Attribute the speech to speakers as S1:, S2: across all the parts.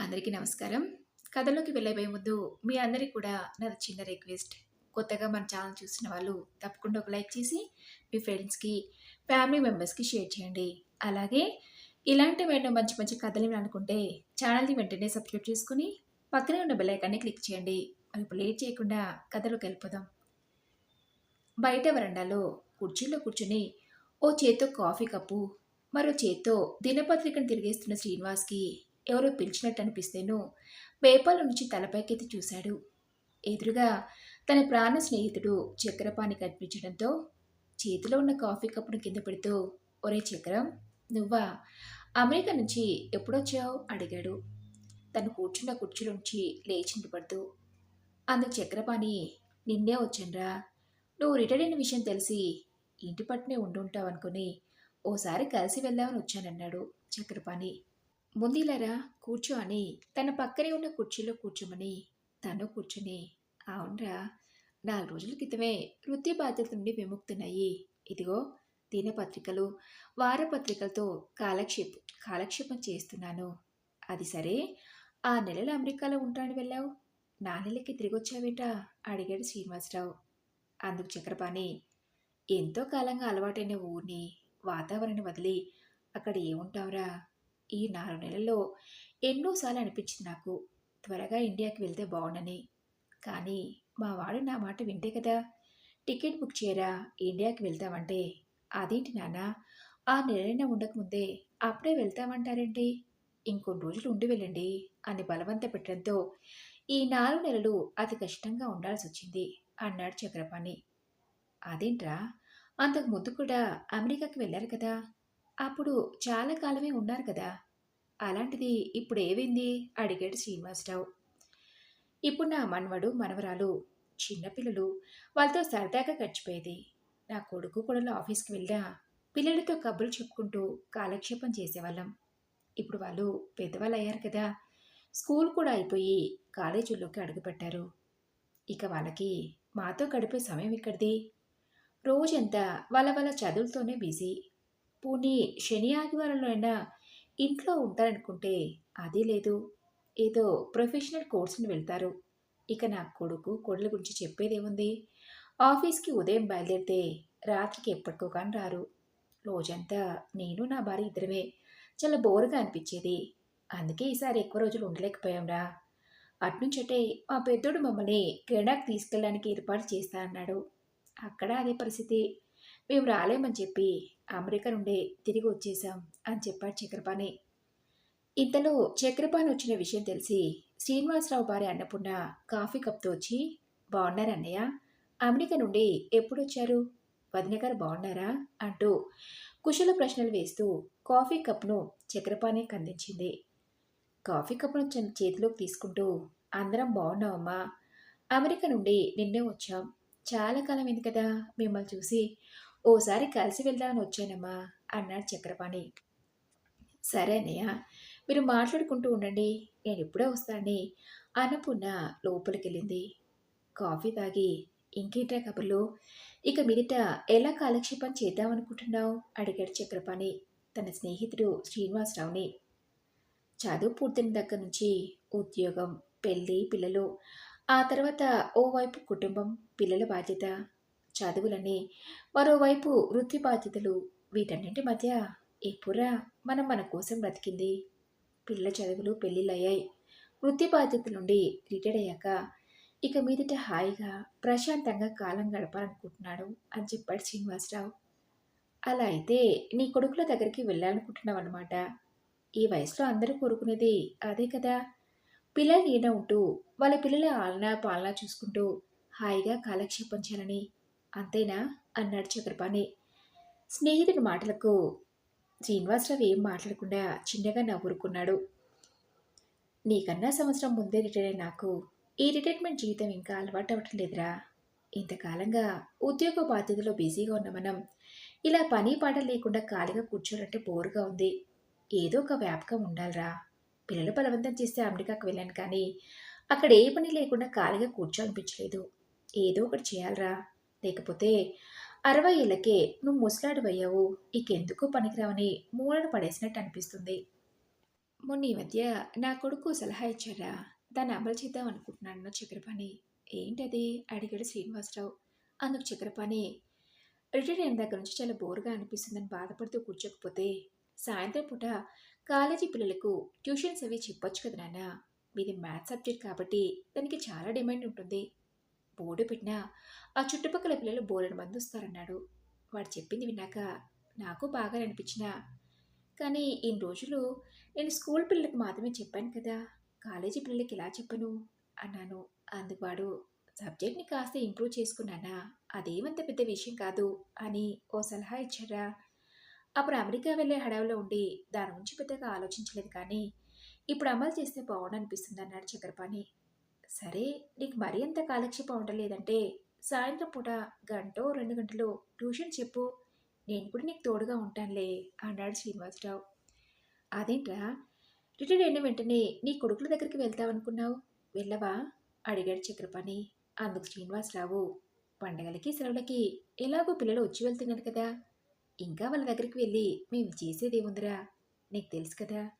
S1: అందరికీ నమస్కారం. కథలోకి వెళ్ళబోయే ముందు మీ అందరికి కూడా నాది చిన్న రిక్వెస్ట్. కొత్తగా మన ఛానల్ చూసిన వాళ్ళు తప్పకుండా ఒక లైక్ చేసి మీ ఫ్రెండ్స్‌కి, ఫ్యామిలీ మెంబర్స్‌కి షేర్ చేయండి. అలాగే ఇలాంటివేమైనా మంచి మంచి కథలు అనుకుంటే ఛానల్‌ని వెంటనే సబ్స్క్రైబ్ చేసుకుని పక్కనే ఉన్న బెల్లైకాన్ని క్లిక్ చేయండి. మరి ఇప్పుడు లేట్ చేయకుండా కథలోకి వెళ్ళిపోదాం. బయట వరండాలో కుర్చీలో కూర్చొని ఓ చేత్తో కాఫీ కప్పు, మరో చేత్తో దినపత్రికను తిరిగేస్తున్న శ్రీనివాస్‌కి ఎవరో పిలిచినట్టు అనిపిస్తేను పేపాల నుంచి తలపైకెత్తి చూశాడు. ఎదురుగా తన ప్రాణ స్నేహితుడు చక్రపాణి కనిపించడంతో చేతిలో ఉన్న కాఫీ కప్పును కింద పెడుతూ ఒరేయ్ చక్రం నువ్వా? అమెరికా నుంచి ఎప్పుడొచ్చావు? అడిగాడు. తను కూర్చున్న కుర్చీలోంచి లేచి నిలబడుతూ అందుకు చక్రపాణి నిన్నే వచ్చానురా. నువ్వు రిటైర్ అయిన విషయం తెలిసి ఇంటి పట్టునే ఉండుంటావు అనుకుని ఓసారి కలిసి వెళ్దామని వచ్చానన్నాడు చక్రపాణి. ముందిలరా కూర్చో అని తన పక్కనే ఉన్న కుర్చీలో కూర్చోమని. తను కూర్చుని అవునరా నాలుగు రోజుల క్రితమే వృత్తి బాధ్యతల నుండి విముక్తున్నాయి ఇదిగో దినపత్రికలు వారపత్రికలతో కాలక్షేప కాలక్షేపం చేస్తున్నాను. అది సరే ఆ నెలలు అమెరికాలో ఉంటాను వెళ్ళావు. నా నెలకి తిరిగి వచ్చావేటా అడిగాడు శ్రీనివాసరావు. అందుకు చక్రపాణి ఎంతో కాలంగా అలవాటైన ఊరిని వాతావరణం వదిలి అక్కడ ఏముంటావురా? ఈ నాలుగు నెలల్లో ఎన్నోసార్లు అనిపించింది నాకు. త్వరగా ఇండియాకి వెళ్తే బాగుండని. కానీ మా వాడు నా మాట వింటే కదా. టికెట్ బుక్ చేయరా? ఇండియాకి వెళ్తామంటే అదేంటి నాన్న? ఆ నెలైనా ఉండకముందే అప్పుడే వెళ్తామంటారేంటి? ఇంకొన్ని రోజులు ఉండి వెళ్ళండి అని బలవంత పెట్టడంతో ఈ నాలుగు నెలలు అతి కష్టంగా ఉండాల్సి వచ్చింది అన్నాడు చక్రపాణి. అదేంట్రా? అంతకు ముందు కూడా అమెరికాకి వెళ్ళారు కదా. అప్పుడు చాలా కాలమే ఉన్నారు కదా. అలాంటిది ఇప్పుడు ఏమైంది అడిగాడు శ్రీనివాసరావు. ఇప్పుడు నా మనవడు మనవరాలు చిన్నపిల్లలు వాళ్ళతో సరదాగా గడిచిపోయేది. నా కొడుకు కొడలు ఆఫీస్కి వెళ్ళా పిల్లలతో కబుర్లు చెప్పుకుంటూ కాలక్షేపం చేసేవాళ్ళం. ఇప్పుడు వాళ్ళు పెద్దవాళ్ళు అయ్యారు కదా. స్కూల్ కూడా అయిపోయి కాలేజీల్లోకి అడుగుపెట్టారు. ఇక వాళ్ళకి మాతో గడిపే సమయం ఇక్కడిది రోజంతా వాళ్ళ వాళ్ళ చదువులతోనే బిజీ. పోనీ శని ఆదివారంలో అయినా ఇంట్లో ఉంటారనుకుంటే అది లేదు. ఏదో ప్రొఫెషనల్ కోర్సుని వెళ్తారు. ఇక నా కొడుకు కొడుల గురించి చెప్పేదేముంది? ఆఫీస్కి ఉదయం బయలుదేరితే రాత్రికి ఎప్పటికో కానీ రారు. రోజంతా నేను నా భార్య ఇద్దరమే. చాలా బోరుగా అనిపించేది. అందుకే ఈసారి ఎక్కువ రోజులు ఉండలేకపోయాంరా. అట్నుంచటే మా పెద్దోడు మమ్మల్ని కెనడాకి తీసుకెళ్ళడానికి ఏర్పాటు చేస్తా అన్నాడు. అక్కడ అదే పరిస్థితి. మేము రాలేమని చెప్పి అమెరికా నుండి తిరిగి వచ్చేసాం అని చెప్పాడు చక్రపాణి. ఇంతలో చక్రపాణి వచ్చిన విషయం తెలిసి శ్రీనివాసరావు భార్య అన్నపూర్ణ కాఫీ కప్తో వచ్చి బాగున్నారా అన్నయ్య? అమెరికా నుండి ఎప్పుడు వచ్చారు వదిన గారు బాగున్నారా? అంటూ కుశల ప్రశ్నలు వేస్తూ కాఫీ కప్ను చక్రపాణికి అందించింది కాఫీ కప్ను చేతిలోకి తీసుకుంటూ అందరం బాగున్నామమ్మా అమెరికా నుండి నిన్నే వచ్చాం. చాలా కాలం ఏంది కదా మిమ్మల్ని చూసి. ఓసారి కలిసి వెళ్దామని వచ్చానమ్మా అన్నాడు చక్రపాణి. సరే అన్నయ్య మీరు మాట్లాడుకుంటూ ఉండండి నేను ఇప్పుడే వస్తానని అన్నపూర్ణ లోపలికి వెళ్ళింది కాఫీ తాగి ఇంకేంట్రా కబుర్లు? ఇక మీదట ఎలా కాలక్షేపం చేద్దామనుకుంటున్నావు? అడిగాడు చక్రపాణి తన స్నేహితుడు శ్రీనివాసరావుని. చదువు పూర్తయిన దగ్గర నుంచి ఉద్యోగం పెళ్ళి పిల్లలు ఆ తర్వాత ఓవైపు కుటుంబం పిల్లల బాధ్యత చదువులని. మరోవైపు వృత్తి బాధ్యతలు వీటన్నింటి మధ్య ఎప్పుడా మనం మన కోసం బ్రతికింది? పిల్లల చదువులు పెళ్ళిళ్ళయ్యాయి. వృత్తి బాధ్యతల నుండి రిటైర్ అయ్యాక ఇక మీదట హాయిగా ప్రశాంతంగా కాలం గడపాలనుకుంటున్నాడు అని చెప్పాడు శ్రీనివాసరావు. అలా అయితే నీ కొడుకుల దగ్గరికి వెళ్ళాలనుకుంటున్నావు అనమాట ఈ వయసులో అందరూ కోరుకునేది అదే కదా. పిల్లలు ఈడ ఉంటూ వాళ్ళ పిల్లల ఆలనా పాలనా చూసుకుంటూ హాయిగా కాలక్షేపం చేయాలని అంతేనా? అన్నాడు చక్రపాణి స్నేహితుడి మాటలకు శ్రీనివాసరావు ఏం మాట్లాడకుండా చిన్నగా నవ్వురుకున్నాడు. నీకన్నా సంవత్సరం ముందే రిటైర్ అయిన నాకు ఈ రిటైర్మెంట్ జీవితం ఇంకా అలవాటు అవ్వటం లేదురా. ఇంతకాలంగా ఉద్యోగ బాధ్యతలో బిజీగా ఉన్న మనం ఇలా పని పాట లేకుండా ఖాళీగా కూర్చోడంటే బోరుగా ఉంది. ఏదో ఒక వ్యాపకం ఉండాలిరా. పిల్లలు బలవంతం చేస్తే అమెరికాకు వెళ్ళాను కానీ అక్కడ ఏ పని లేకుండా ఖాళీగా కూర్చోనిపించలేదు. ఏదో ఒకటి చేయాలరా. లేకపోతే అరవై ఏళ్ళకే నువ్వు ముసలాడిపోయావు ఇకెందుకు పనికిరావని మూలను పడేసినట్టు అనిపిస్తుంది. మొన్న ఈ మధ్య నా కొడుకు సలహా ఇచ్చారా? దాన్ని అమలు చేద్దాం అనుకుంటున్నాను చక్రపాణి. ఏంటది? అడిగాడు శ్రీనివాసరావు. అందుకు చక్రపాణి రిటైర్ అయిన దగ్గర నుంచి చాలా బోర్గా అనిపిస్తుందని బాధపడుతూ కూర్చోకపోతే సాయంత్రం పూట కాలేజీ పిల్లలకు ట్యూషన్స్ అవి చెప్పొచ్చు కదా నాన్న. మీది మ్యాథ్స్ సబ్జెక్ట్ కాబట్టి దానికి చాలా డిమాండ్ ఉంటుంది. బోర్డు పెట్టినా ఆ చుట్టుపక్కల పిల్లలు బోలెడు మంది వస్తారన్నాడు. వాడు చెప్పింది విన్నాక నాకు బాగా అనిపించిన కానీ ఇన్ని రోజులు నేను స్కూల్ పిల్లలకు మాత్రమే చెప్పాను కదా కాలేజీ పిల్లలకి ఇలా చెప్పను? అన్నాను. అందుకు వాడు సబ్జెక్ట్ని కాస్త ఇంప్రూవ్ చేసుకున్నానా? అదేమంత పెద్ద విషయం కాదు అని ఓ సలహా ఇచ్చారా? అప్పుడు అమెరికా వెళ్ళే హడావిలో ఉండి దాని గురించి పెద్దగా ఆలోచించలేదు కానీ ఇప్పుడు అమలు చేస్తే బాగుండనిపిస్తుంది అన్నాడు చక్రపాణి. సరే నీకు మరీ అంత కాలక్షేపం ఉండలేదంటే సాయంత్రం పూట గంటో రెండు గంటలు ట్యూషన్ చెప్పు. నేను కూడా నీకు తోడుగా ఉంటానులే అన్నాడు శ్రీనివాసరావు. అదేంట్రా? రిటైర్ అయిన వెంటనే నీ కొడుకుల దగ్గరికి వెళ్తావనుకున్నావు? వెళ్ళవా? అడిగాడు చక్రపాణి. అందుకు శ్రీనివాసరావు పండగలకి సెలవులకి ఎలాగో పిల్లలు వచ్చి వెళ్తున్నారు కదా. ఇంకా వాళ్ళ దగ్గరికి వెళ్ళి మేము చేసేదేముందిరా? నీకు తెలుసు కదా.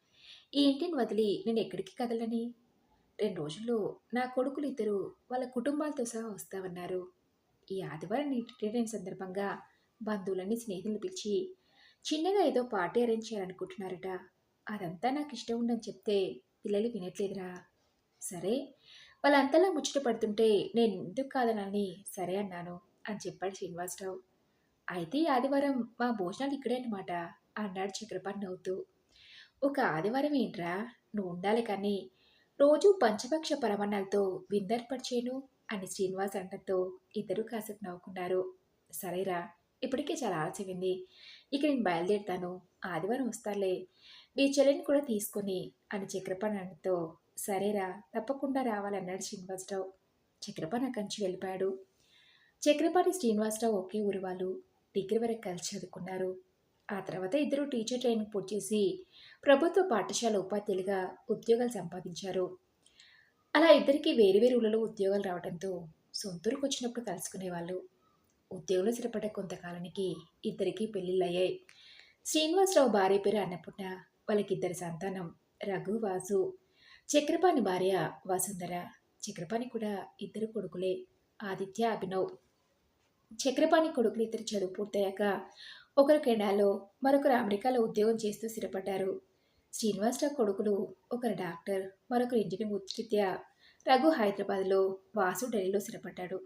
S1: ఈ ఇంటిని వదిలి నేను ఎక్కడికి కదలని? రెండు రోజుల్లో నా కొడుకులు ఇద్దరు వాళ్ళ కుటుంబాలతో సహా వస్తామన్నారు ఈ ఆదివారం నీ రిటైర్ సందర్భంగా బంధువులని స్నేహితులు పిలిచి చిన్నగా ఏదో పార్టీ అరేంజ్ చేయాలనుకుంటున్నారట. అదంతా నాకు ఇష్టం ఉండని చెప్తే పిల్లలు వినట్లేదురా. సరే వాళ్ళంతలా ముచ్చట పడుతుంటే నేను ఎందుకు కాదనని సరే అన్నాను అని చెప్పాడు శ్రీనివాసరావు. అయితే ఈ ఆదివారం మా భోజనాలు ఇక్కడే అనమాట అన్నాడు చక్రపాణి నవ్వుతూ. ఒక ఆదివారం ఏంట్రా? నువ్వు ఉండాలి కానీ రోజు పంచపక్ష పరమాణాలతో విందర్పడి చేయను అని శ్రీనివాస్ అనడంతో ఇద్దరు కాసేపు నవ్వుకున్నారు. సరేరా ఇప్పటికే చాలా ఆలస్యమైంది. ఇక నేను బయలుదేరుతాను. ఆదివారం వస్తాలే మీ చెల్లెని కూడా తీసుకొని అని చక్రపాణి అనడంతో సరేరా తప్పకుండా రావాలన్నాడు శ్రీనివాసరావు. చక్రపాణి అక్కడి నుంచి వెళ్ళిపోయాడు. చక్రపాణి శ్రీనివాసరావు ఒకే ఊరు వాళ్ళు. డిగ్రీ వరకు కలిసి చదువుకున్నారు. ఆ తర్వాత ఇద్దరు టీచర్ ట్రైనింగ్ పూర్తి చేసి ప్రభుత్వ పాఠశాల ఉపాధ్యాయులుగా ఉద్యోగాలు సంపాదించారు. అలా ఇద్దరికీ వేరు వేరు ఊళ్ళలో ఉద్యోగాలు రావడంతో సొంతూరుకు వచ్చినప్పుడు కలుసుకునేవాళ్ళు ఉద్యోగంలో స్థిరపడ్డ కొంతకాలానికి ఇద్దరికీ పెళ్ళిళ్ళు అయ్యాయి శ్రీనివాసరావు భార్య పేరు అన్నపూర్ణ వాళ్ళకిద్దరు సంతానం రఘు వాసు. చక్రపాణి భార్య వసుంధర చక్రపాణి కూడా ఇద్దరు కొడుకులే ఆదిత్య అభినవ్. చక్రపాణి కొడుకులు ఇద్దరు చదువు పూర్తయ్యాక ఒకరు కెనడాలో మరొకరు అమెరికాలో ఉద్యోగం చేస్తూ స్థిరపడ్డారు. శ్రీనివాసరావు కొడుకులు ఒకరు డాక్టర్ మరొకరు ఇంజనీరింగ్ వృత్తిరీత్యా రఘు హైదరాబాద్లో వాసు ఢిల్లీలో స్థిరపడ్డాడు.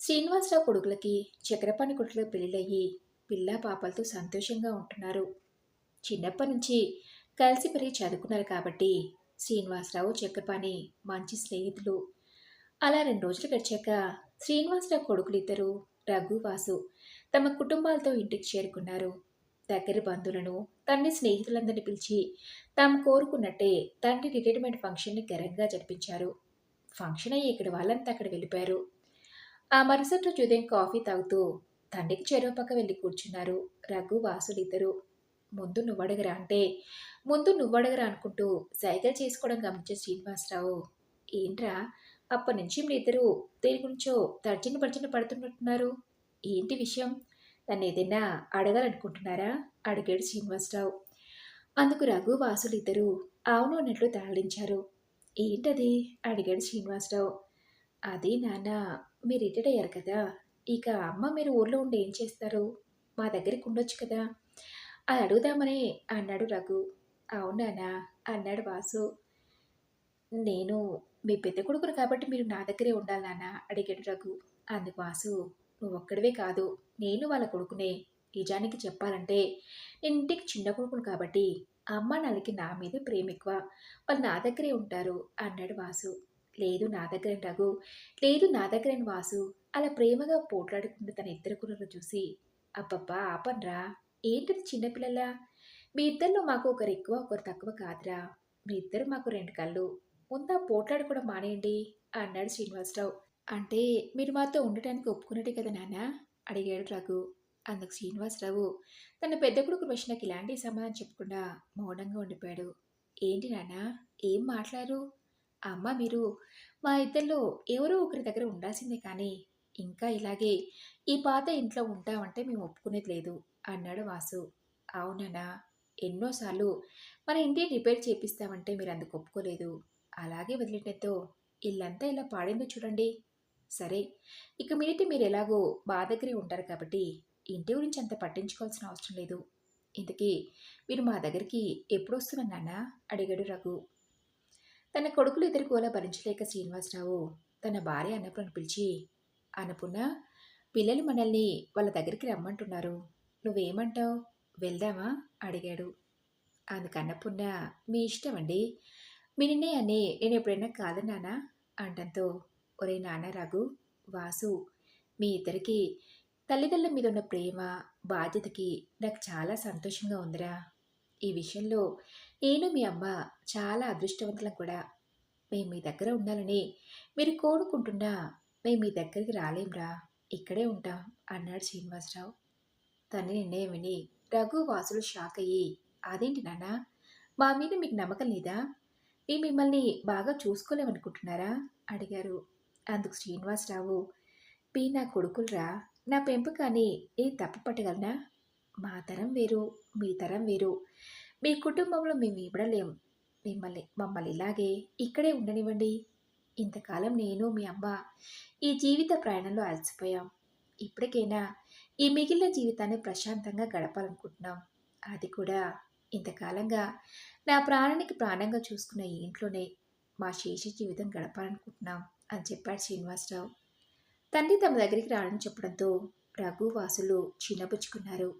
S1: శ్రీనివాసరావు కొడుకులకి చక్రపాణి కొడుకులకు పెళ్ళిళ్ళయ్యి పిల్ల పాపలతో సంతోషంగా ఉంటున్నారు. చిన్నప్పటి నుంచి కలిసి పెరిగి చదువుకున్నారు కాబట్టి శ్రీనివాసరావు చక్రపాణి మంచి స్నేహితులు. అలా రెండు రోజులు గడిచాక శ్రీనివాసరావు కొడుకులిద్దరూ రఘు వాసు తమ కుటుంబాలతో ఇంటికి చేరుకున్నారు. దగ్గరి బంధువులను తండ్రి స్నేహితులందరినీ పిలిచి తాము కోరుకున్నట్టే తండ్రి రిటైర్మెంట్ ఫంక్షన్ని ఘనంగా జరిపించారు. ఫంక్షన్ అయ్యి ఇక్కడ వాళ్ళంతా అక్కడ వెళ్ళిపోయారు. ఆ మరుసటి రోజు ఉదయం కాఫీ తాగుతూ తండ్రికి చెరువు పక్క వెళ్ళి కూర్చున్నారు రఘు వాసులు ఇద్దరు. ముందు నువ్వడగరా అంటే ముందు నువ్వడగరా అనుకుంటూ సైకిల్ చేసుకోవడం గమనించే శ్రీనివాసరావు ఏంట్రా అప్పటి నుంచి మీ ఇద్దరు దేని గురించో తర్జన భర్జన పడుతున్నట్టున్నారు? ఏంటి విషయం? నన్ను ఏదైనా అడగాలనుకుంటున్నారా? అడిగాడు శ్రీనివాసరావు. అందుకు రఘు వాసులు ఇద్దరు అవును అన్నట్లు తరలించారు. ఏంటది? అడిగాడు శ్రీనివాసరావు. అది నాన్న మీరు రిటైర్ అయ్యారు కదా? ఇక అమ్మ మీరు ఊర్లో ఉండి ఏం చేస్తారు? మా దగ్గరికి ఉండొచ్చు కదా? అది అడుగుదామని అన్నాడు రఘు. అవునానా అన్నాడు వాసు. నేను మీ పెద్ద కొడుకును కాబట్టి మీరు నా దగ్గరే ఉండాలి నాన్న అడిగాడు రఘు. అందుకు వాసు నువ్వు ఒక్కడివే కాదు. నేను వాళ్ళ కొడుకునే. నిజానికి చెప్పాలంటే నేను ఇంటికి చిన్న కొడుకును కాబట్టి అమ్మ నాన్నకి నా మీద ప్రేమ ఎక్కువ వాళ్ళు నా దగ్గరే ఉంటారు అన్నాడు వాసు. లేదు నా దగ్గర రఘు లేదు నా దగ్గర వాసు. అలా ప్రేమగా పోట్లాడుకుంటూ తన ఇద్దరు కూరలు చూసి. అబ్బబ్బా ఆపన్రా ఏంటిది చిన్నపిల్లలా మీ ఇద్దరిలో మాకు ఒకరు ఎక్కువ ఒకరు తక్కువ కాదురా. మీ ఇద్దరు మాకు రెండు కళ్ళు. ముందా పోట్లాడుకోవడం మానేయండి అన్నాడు శ్రీనివాసరావు. అంటే మీరు మాతో ఉండటానికి ఒప్పుకున్నట్టే కదా నాన్న? అడిగాడు రఘు. అందుకు శ్రీనివాసరావు తన పెద్ద కొడుకు ప్రశ్నకి ఇలాంటి సమాధానం చెప్పకుండా మౌనంగా ఉండిపోయాడు. ఏంటి నాన్న ఏం మాట్లాడారు? అమ్మ మీరు మా ఇద్దరిలో ఎవరో ఒకరి దగ్గర ఉండాల్సిందే కానీ ఇంకా ఇలాగే ఈ పాత ఇంట్లో ఉంటామంటే మేము ఒప్పుకునేది లేదు అన్నాడు వాసు. అవునన్నా ఎన్నోసార్లు మన ఇంటిని రిపేర్ చేపిస్తామంటే మీరు అందుకు ఒప్పుకోలేదు. అలాగే వదిలేటతో ఇల్లంతా ఇలా పాడిందో చూడండి. సరే ఇక మీదటి మీరు ఎలాగో మా దగ్గరే ఉంటారు కాబట్టి ఇంటి గురించి అంత పట్టించుకోవాల్సిన అవసరం లేదు. ఇంతకీ మీరు మా దగ్గరికి ఎప్పుడు వస్తున్నారు నాన్న? అడిగాడు రఘు. తన కొడుకులు ఎదుర్కోలా భరించలేక శ్రీనివాసరావు తన భార్య అన్నపూర్ణ పిలిచి అన్నపూర్ణ పిల్లలు మనల్ని వాళ్ళ దగ్గరికి రమ్మంటున్నారు. నువ్వేమంటావు? వెళ్దామా? అడిగాడు. అందుకు మీ ఇష్టం అండి. మీ నిర్ణయాన్ని నేను ఎప్పుడైనా కాదన్నానా అంటంతో ఒరే నాన్న రఘు వాసు మీ ఇద్దరికి తల్లిదండ్రుల మీద ఉన్న ప్రేమ బాధ్యతకి నాకు చాలా సంతోషంగా ఉందిరా. ఈ విషయంలో నేను మీ అమ్మ చాలా అదృష్టవంతులం కూడా. మేము మీ దగ్గర ఉండాలని మీరు కోరుకుంటున్నా మేము మీ దగ్గరికి రాలేంరా. ఇక్కడే ఉంటాం అన్నాడు శ్రీనివాసరావు. తన నిర్ణయం విని రఘు వాసులు షాక్ అయ్యి అదేంటి నాన్న? మా మీద మీకు నమ్మకం లేదా? మేము మిమ్మల్ని బాగా చూసుకోలేమనుకుంటున్నారా? అడిగారు. అందుకు శ్రీనివాసరావు పీ నా కొడుకులరా నా పెంపకాన్ని నేను తప్పు పట్టగలనా? మా తరం వేరు మీ తరం వేరు. మీ కుటుంబంలో మేము ఇవ్వడలేం మిమ్మల్ని మమ్మల్ని ఇలాగే ఇక్కడే ఉండనివ్వండి. ఇంతకాలం నేను మీ అమ్మ ఈ జీవిత ప్రయాణంలో అలసిపోయాం. ఇప్పటికైనా ఈ మిగిలిన జీవితాన్ని ప్రశాంతంగా గడపాలనుకుంటున్నాం. అది కూడా ఇంతకాలంగా నా ప్రాణానికి ప్రాణంగా చూసుకున్న ఈ ఇంట్లోనే మా శేష జీవితం గడపాలనుకుంటున్నాం. అని చెప్పాడు శ్రీనివాసరావు. తండ్రి తమ దగ్గరికి రావడం చెప్పడంతో రఘు వాసులు చిన్నపుచ్చుకున్నారు.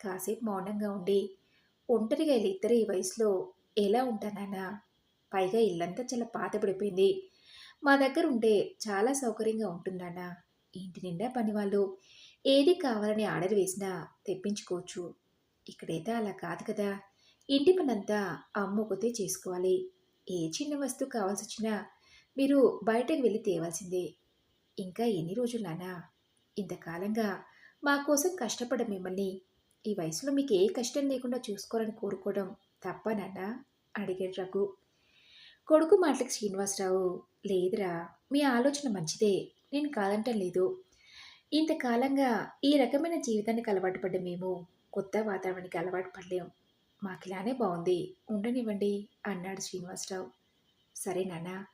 S1: కాసేపు మౌనంగా ఉండి ఒంటరిగా వీళ్ళిద్దరు ఈ వయసులో ఎలా ఉంటానన్నా పైగా ఇల్లంతా చాలా పాతపడిపోయింది మా దగ్గర ఉంటే చాలా సౌకర్యంగా ఉంటుందన్నా ఇంటి నిండా పని వాళ్ళు ఏది కావాలని ఆర్డర్ వేసినా తెప్పించుకోవచ్చు. ఇక్కడైతే అలా కాదు కదా ఇంటి పనంతా అమ్మ ఒకతే చేసుకోవాలి. ఏ చిన్న వస్తువు కావాల్సి వచ్చినా మీరు బయటకు వెళ్ళి తేవాల్సిందే. ఇంకా ఎన్ని రోజులానా ఇంతకాలంగా మా కోసం కష్టపడ మిమ్మల్ని. ఈ వయసులో మీకు ఏ కష్టం లేకుండా చూసుకోవాలని కోరుకోవడం తప్ప నాన్న? అడిగాడు రఘు. కొడుకు మాటలకు శ్రీనివాసరావు లేదురా మీ ఆలోచన మంచిదే. నేను కాదంటం లేదు. ఇంతకాలంగా ఈ రకమైన జీవితానికి అలవాటు పడ్డ మేము. కొత్త వాతావరణానికి అలవాటు పడలేం. మాకు ఇలానే బాగుంది. ఉండనివ్వండి అన్నాడు శ్రీనివాసరావు. సరే నాన్న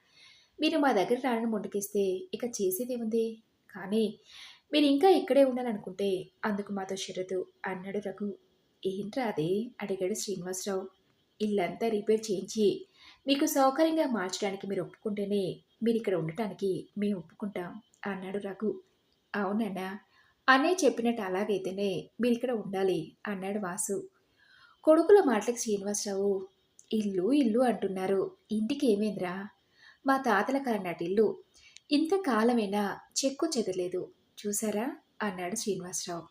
S1: మీరు మా దగ్గర రానని ముందుకేస్తే ఇక చేసేదేముంది? కానీ మీరు ఇంకా ఇక్కడే ఉండాలనుకుంటే అందుకు మాతో షరతు అన్నాడు రఘు. ఏంట్రా అది? అడిగాడు శ్రీనివాసరావు. ఇల్లంతా రిపేర్ చేయించి మీకు సౌకర్యంగా మార్చడానికి మీరు ఒప్పుకుంటేనే మీరు ఇక్కడ ఉండటానికి మేము ఒప్పుకుంటాం అన్నాడు రఘు. అవునన్నా అనే చెప్పినట్టు అలాగైతేనే మీరు ఇక్కడ ఉండాలి అన్నాడు వాసు. కొడుకుల మాటలకు శ్రీనివాసరావు ఇల్లు ఇల్లు అంటున్నారు. ఇంటికి ఏమైందిరా? మా తాతల కాలనాటి ఇల్లు ఇంతకాలమైనా చెక్కు చెదలేదు చూసారా అన్నాడు శ్రీనివాసరావు.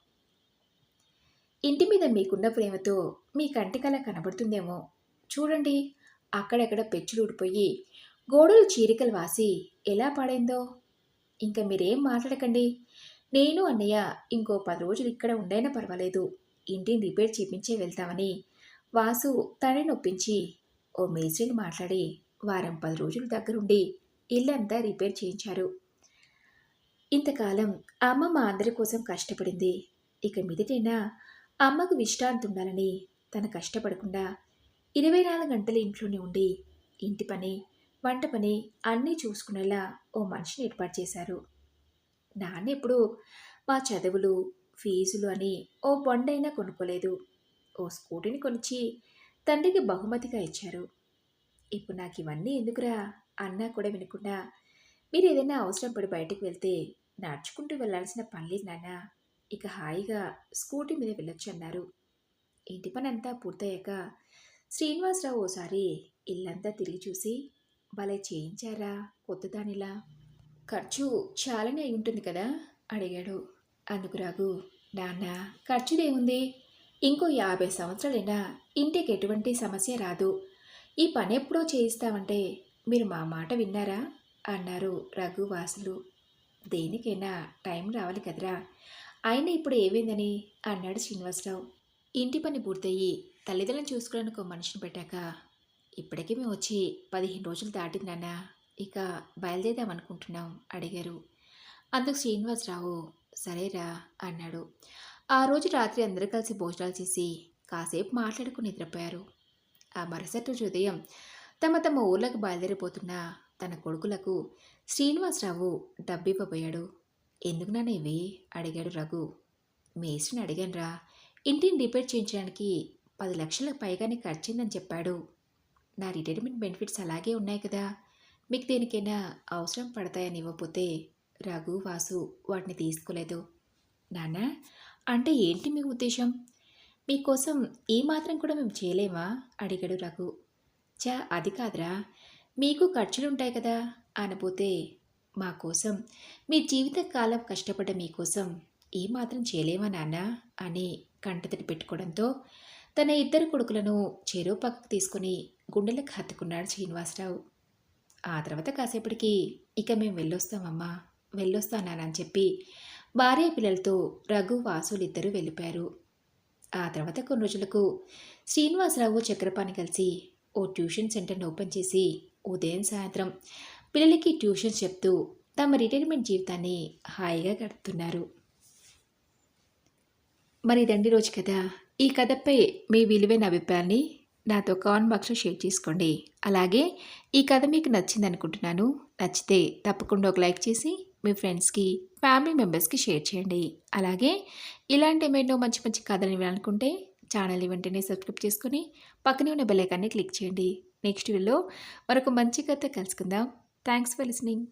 S1: ఇంటి మీద మీకున్న ప్రేమతో మీ కంటికల కనబడుతుందేమో. చూడండి. అక్కడెక్కడ పెచ్చులు ఊడిపోయి గోడలు చీరికలు వాసి ఎలా పాడైందో. ఇంకా మీరేం మాట్లాడకండి. నేను అన్నయ్య ఇంకో పది రోజులు ఇక్కడ ఉండైనా పర్వాలేదు. ఇంటిని రిపేర్ చేపించే వెళ్తామని వాసు తనని నొప్పించి ఓ మేస్త్రిని మాట్లాడి వారం పది రోజుల దగ్గరుండి ఇల్లంతా రిపేర్ చేయించారు. ఇంతకాలం అమ్మ మా అందరి కోసం కష్టపడింది. ఇక మీదటైనా అమ్మకు విశ్రాంతి ఉండాలని తను కష్టపడకుండా ఇరవై నాలుగు గంటలు ఇంట్లోనే ఉండి ఇంటి పని వంట పని అన్నీ చూసుకునేలా ఓ మనిషిని ఏర్పాటు చేశారు. నాన్న ఎప్పుడు మా చదువులు ఫీజులు అని ఓ బొండైనా కొనుక్కోలేదు. ఓ స్కూటీని కొనిచ్చి తండ్రికి బహుమతిగా ఇచ్చారు. ఇప్పుడు నాకు ఇవన్నీ ఎందుకురా? అన్నా కూడా వినకుండా మీరు ఏదైనా అవసరం పడి బయటకు వెళ్తే నడుచుకుంటూ వెళ్ళాల్సిన పనిలేదు నాన్న. ఇక హాయిగా స్కూటీ మీద వెళ్ళొచ్చు అన్నారు. ఇంటి పని అంతా పూర్తయ్యాక శ్రీనివాసరావు ఓసారి ఇల్లంతా తిరిగి చూసి భలే చేయించారా కొత్తదానిలా ఖర్చు చాలానే అయి ఉంటుంది కదా? అడిగాడు. అందుకు రాగు నాన్న ఖర్చుదేముంది? ఇంకో యాభై సంవత్సరాలైనా ఇంటికి ఎటువంటి సమస్య రాదు. ఈ పని ఎప్పుడో చేయిస్తామంటే మీరు మా మాట విన్నారా? అన్నారు రఘు వాసులు. దేనికైనా టైం రావాలి కదరా. ఆయన ఇప్పుడు ఏమైందని? అన్నాడు శ్రీనివాసరావు. ఇంటి పని పూర్తయి తల్లిదండ్రులను చూసుకోవడానికి ఒక మనిషిని పెట్టాక ఇప్పటికే మేము వచ్చి పదిహేను రోజులు దాటింది నాన్న. ఇక బయలుదేరాం అనుకుంటున్నాం అడిగారు. అందుకు శ్రీనివాసరావు సరేరా అన్నాడు. ఆ రోజు రాత్రి అందరూ కలిసి భోజనాలు చేసి కాసేపు మాట్లాడుకుని నిద్రపోయారు. ఆ మరుసటి రోజు ఉదయం తమ తమ ఊర్లకు బయలుదేరిపోతున్న తన కొడుకులకు శ్రీనివాసరావు డబ్బివ్వబోయాడు. ఎందుకు నాన్న ఇవి? అడిగాడు రఘు. మేస్ట్రిని అడిగానురా. ఇంటిని రిపేర్ చేయించడానికి పది లక్షలకు పైగానే ఖర్చిందని చెప్పాడు. నా రిటైర్మెంట్ బెనిఫిట్స్ అలాగే ఉన్నాయి కదా. మీకు దేనికైనా అవసరం పడతాయని ఇవ్వకపోతే రఘు వాసు వాటిని తీసుకోలేదు. నాన్న అంటే ఏంటి మీ ఉద్దేశం? మీకోసం ఏ మాత్రం కూడా మేము చేయలేమా? అడిగాడు రఘు. చా అది కాదురా. మీకు ఖర్చులుంటాయి కదా అనపోతే మా కోసం మీ జీవితకాలం కష్టపడ్డ మీకోసం ఏ మాత్రం చేయలేమా నాన్న? అని కంటతడి పెట్టుకోవడంతో తన ఇద్దరు కొడుకులను చెరువు పక్కకు తీసుకుని గుండెలకు హత్తుకున్నాడు శ్రీనివాసరావు. ఆ తర్వాత కాసేపటికి ఇక మేము వెళ్ళొస్తామమ్మా వెళ్ళొస్తానని చెప్పి భార్య పిల్లలతో రఘు వాసులు వెళ్ళిపోయారు. ఆ తర్వాత కొన్ని రోజులకు శ్రీనివాసరావు చక్రపాణి కలిసి ఓ ట్యూషన్ సెంటర్ని ఓపెన్ చేసి ఉదయం సాయంత్రం పిల్లలకి ట్యూషన్ చెప్తూ తమ రిటైర్మెంట్ జీవితాన్ని హాయిగా గడుపుతున్నారు. మరి ఇదండి రోజు కథ. ఈ కథపై మీ విలువైన అభిప్రాయాన్ని నాతో కామెంట్ బాక్స్లో షేర్ చేసుకోండి. అలాగే ఈ కథ మీకు నచ్చింది అనుకుంటున్నాను నచ్చితే తప్పకుండా ఒక లైక్ చేసి మీ ఫ్రెండ్స్కి ఫ్యామిలీ మెంబర్స్కి షేర్ చేయండి. అలాగే ఇలాంటి ఏమైనా మంచి మంచి కథలు వినాలనుకుంటే ఛానల్ని వెంటనే సబ్స్క్రైబ్ చేసుకుని పక్కనే ఉన్న బెల్ ఐకాన్ని క్లిక్ చేయండి. నెక్స్ట్ వీడియోలో మరొక మంచి కథ కలుసుకుందాం. Thanks for listening.